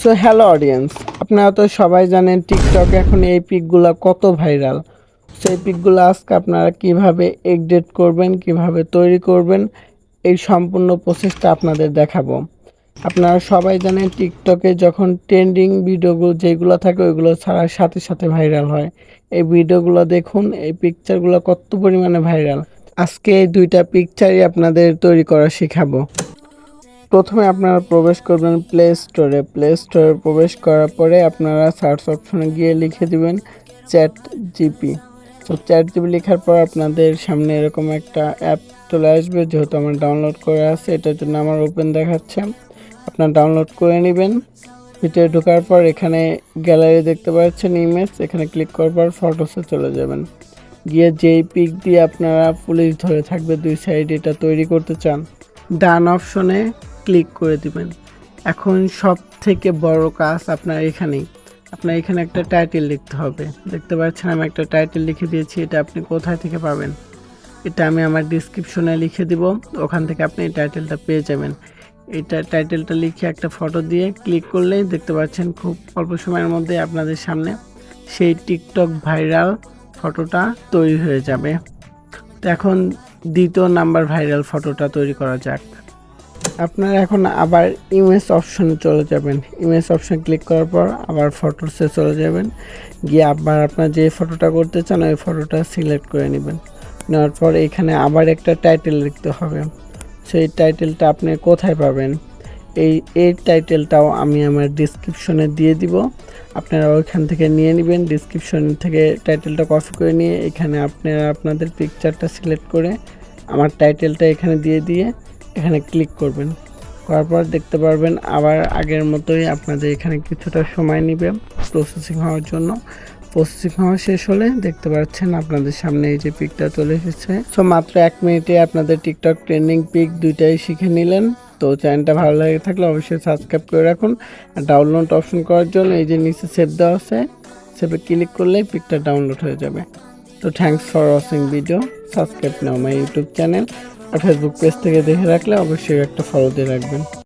So hello audience আপনারা তো সবাই জানেন টিকটক এখন এই পিকগুলো কত ভাইরাল সেই পিকগুলো আজকে আপনারা কীভাবে এডিট করবেন, কীভাবে তৈরি করবেন, এই সম্পূর্ণ প্রসেসটা আপনাদের দেখাবো। আপনারা সবাই জানেন টিকটকে যখন ট্রেন্ডিং ভিডিওগুলো যেগুলো থাকে, ওইগুলো ছাড়ার সাথে সাথে ভাইরাল হয়। এই ভিডিওগুলো দেখুন, এই পিকচারগুলো কত পরিমাণে ভাইরাল আজকে এই দুইটা পিকচারই আপনাদের তৈরি করা শেখাবো। প্রথমে আপনারা প্রবেশ করবেন প্লে স্টোরে প্লে স্টোরে প্রবেশ করার পরে আপনারা সার্চ অপশনে গিয়ে লিখে দিবেন চ্যাট জিপি তো চ্যাট জিপি লেখার পর আপনাদের সামনে এরকম একটা অ্যাপ চলে আসবে, যেহেতু আমার ডাউনলোড করে আছে, এটার জন্য আমার ওপেন দেখাচ্ছে। আপনার ডাউনলোড করে নেবেন। ভিতরে ঢোকার পর এখানে গ্যালারি দেখতে পাচ্ছেন ইমেজ এখানে ক্লিক করার পর ফটোসে চলে যাবেন। গিয়ে যেই পিক দিয়ে আপনারা পুলিশ ধরে থাকবে, দুই সাইড এটা তৈরি করতে চান। ডান অপশনে ক্লিক করে দিবেন। এখন সব থেকে বড় কাজ আপনার এখানেই। আপনার এখানে একটা টাইটেল লিখতে হবে। দেখতে পাচ্ছেন, আমি একটা টাইটেল লিখে দিয়েছি, এটা আপনি কোথায় থেকে পাবেন? এটা আমি আমার ডিসক্রিপশনে লিখে দিব, ওখান থেকে আপনি এই টাইটেলটা পেয়ে যাবেন। এটা টাইটেলটা লিখে একটা ফটো দিয়ে ক্লিক করলেই দেখতে পাচ্ছেন, খুব অল্প সময়ের মধ্যে আপনাদের সামনে সেই টিকটক ভাইরাল ফটোটা তৈরি হয়ে যাবে। তো এখন দ্বিতীয় নাম্বার ভাইরাল ফটোটা তৈরি করা যাক। আপনারা এখন আবার ইমেজ অপশনে চলে যাবেন। ইমেজ অপশন ক্লিক করার পর আবার ফটোসে চলে যাবেন। গিয়ে আবার আপনার যে ফটোটা করতে চান, ওই ফটোটা সিলেক্ট করে নেবেন। নেওয়ার পর এখানে আবার একটা টাইটেল লিখতে হবে। সেই টাইটেলটা আপনি কোথায় পাবেন? এই এই টাইটেলটাও আমি আমার ডিসক্রিপশনে দিয়ে দিব। আপনারা ওইখান থেকে নিয়ে নেবেন। ডিসক্রিপশন থেকে টাইটেলটা কপি করে নিয়ে এখানে আপনারা আপনাদের পিকচারটা সিলেক্ট করে আমার টাইটেলটা এখানে দিয়ে দিয়ে এখানে ক্লিক করবেন। করার পর দেখতে পারবেন আবার আগের মতোই আপনাদের এখানে কিছুটা সময় নেবে প্রসেসিং হওয়ার জন্য। প্রসেসিং হওয়া শেষ হলে দেখতে পাচ্ছেন আপনাদের সামনে এই যে পিকটা চলে এসেছে। সো মাত্র এক মিনিটে আপনাদের টিকটক ট্রেন্ডিং পিক দুইটাই শিখে নিলেন। তো চ্যানেলটা ভালো লাগে থাকলে অবশ্যই সাবস্ক্রাইব করে রাখুন। আর ডাউনলোড অপশন করার জন্য এই যে নিচে সেভ দেওয়া আছে সেভে ক্লিক করলেই পিকটা ডাউনলোড হয়ে যাবে। তো thanks for watching video subscribe now my YouTube channel R Facebook page থেকে দেখে রাখলে অবশ্যই একটা ফলো দিয়ে রাখবেন।